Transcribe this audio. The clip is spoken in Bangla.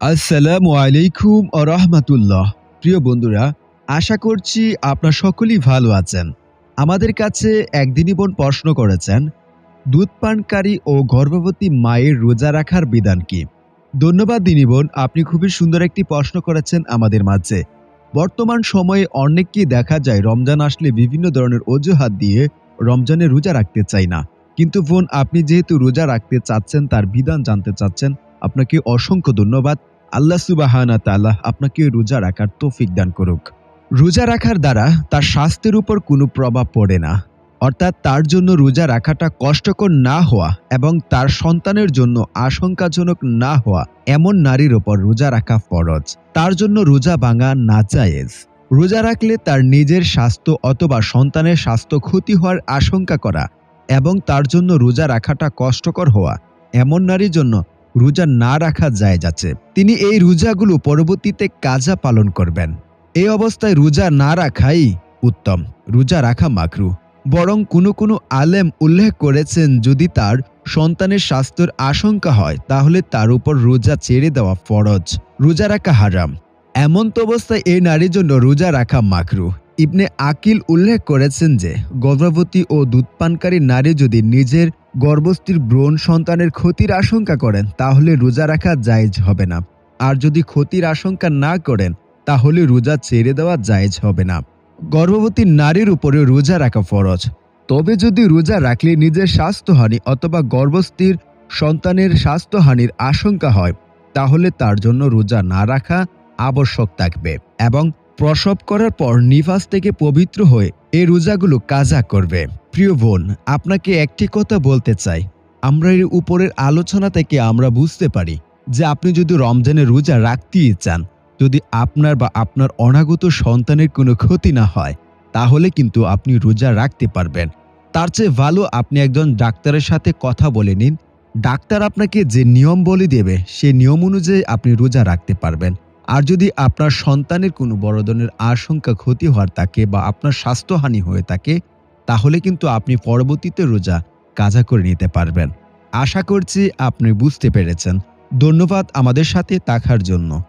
আসসালামু আলাইকুম ও রহমাতুল্লাহ। প্রিয় বন্ধুরা, আশা করছি আপনার সকলেই ভালো আছেন। আমাদের কাছে একদিনই বোন প্রশ্ন করেছেন, দুধ পানকারী ও গর্ভবতী মায়ের রোজা রাখার বিধান কি? ধন্যবাদ দিনী বোন, আপনি খুবই সুন্দর একটি প্রশ্ন করেছেন আমাদের মাঝে। বর্তমান সময়ে অনেককেই দেখা যায় রমজান আসলে বিভিন্ন ধরনের অজুহাত দিয়ে রমজানে রোজা রাখতে চাই না। কিন্তু বোন, আপনি যেহেতু রোজা রাখতে চাচ্ছেন, তার বিধান জানতে চাচ্ছেন আপনাকে অসংখ্য ধন্যবাদ। আল্লাহ সুবাহানা তাআলা আপনাকে রোজা রাখার তৌফিক দান করুক। রোজা রাখার দ্বারা তার স্বাস্থ্যের উপর কোনো প্রভাব পড়ে না। অর্থাৎ তার জন্য রোজা রাখাটা কষ্টকর না হওয়া এবং তার সন্তানের জন্য আশঙ্কাজনক না হওয়া এমন নারীর ওপর রোজা রাখা ফরজ। তার জন্য রোজা ভাঙা না জায়েজ রোজা রাখলে তার নিজের স্বাস্থ্য অথবা সন্তানের স্বাস্থ্য ক্ষতি হওয়ার আশঙ্কা করা এবং তার জন্য রোজা রাখাটা কষ্টকর হওয়া এমন নারীর জন্য রোজা না রাখা যায় যাচ্ছে। তিনি এই রোজাগুলো পরবর্তীতে কাজা পালন করবেন। এই অবস্থায় রোজা না রাখাই উত্তম, রোজা রাখা মাকরু। বরং কোনো কোনো আলেম উল্লেখ করেছেন, যদি তার সন্তানের স্বাস্থ্যের আশঙ্কা হয়, তাহলে তার উপর রোজা ছেড়ে দেওয়া ফরজ, রোজা রাখা হারাম। এমন তো অবস্থায় এই নারীর জন্য রোজা রাখা মাকরু। ইবনে আকিল উল্লেখ করেছেন যে, গর্ভবতী ও দুধপানকারী নারী যদি নিজের গর্ভস্থির ব্রণ সন্তানের ক্ষতির আশঙ্কা করেন, তাহলে রোজা রাখা জায়েজ হবে না। আর যদি ক্ষতির আশঙ্কা না করেন, তাহলে রোজা ছেড়ে দেওয়া জায়েজ হবে না। গর্ভবতী নারীর উপরে রোজা রাখা ফরজ। তবে যদি রোজা রাখলে নিজের স্বাস্থ্যহানি অথবা গর্ভস্থির সন্তানের স্বাস্থ্যহানির আশঙ্কা হয়, তাহলে তার জন্য রোজা না রাখা আবশ্যক থাকবে এবং প্রসব করার পর নিফাস থেকে পবিত্র হয়ে এই রোজাগুলো কাজা করবে। প্রিয় বোন, আপনাকে একটি কথা বলতে চাই। আমরা এর উপরের আলোচনা থেকে আমরা বুঝতে পারি যে আপনি যদি রমজানে রোজা রাখতেই চান, যদি আপনার বা আপনার অনাগত সন্তানের কোনো ক্ষতি না হয়, তাহলে কিন্তু আপনি রোজা রাখতে পারবেন। তার চেয়ে ভালো আপনি একজন ডাক্তারের সাথে কথা বলে নিন। ডাক্তার আপনাকে যে নিয়ম বলে দেবে, সে নিয়ম অনুযায়ী আপনি রোজা রাখতে পারবেন। আর যদি আপনার সন্তানের কোনো বড় ধরনের আশঙ্কা, ক্ষতি হওয়ার থাকে বা আপনার স্বাস্থ্যহানি হয়ে থাকে তাহলে কিন্তু আপনি পরবর্তীতে রোজা কাজা করে নিতে পারবেন। আশা করছি আপনি বুঝতে পেরেছেন। ধন্যবাদ আমাদের সাথে থাকার জন্য।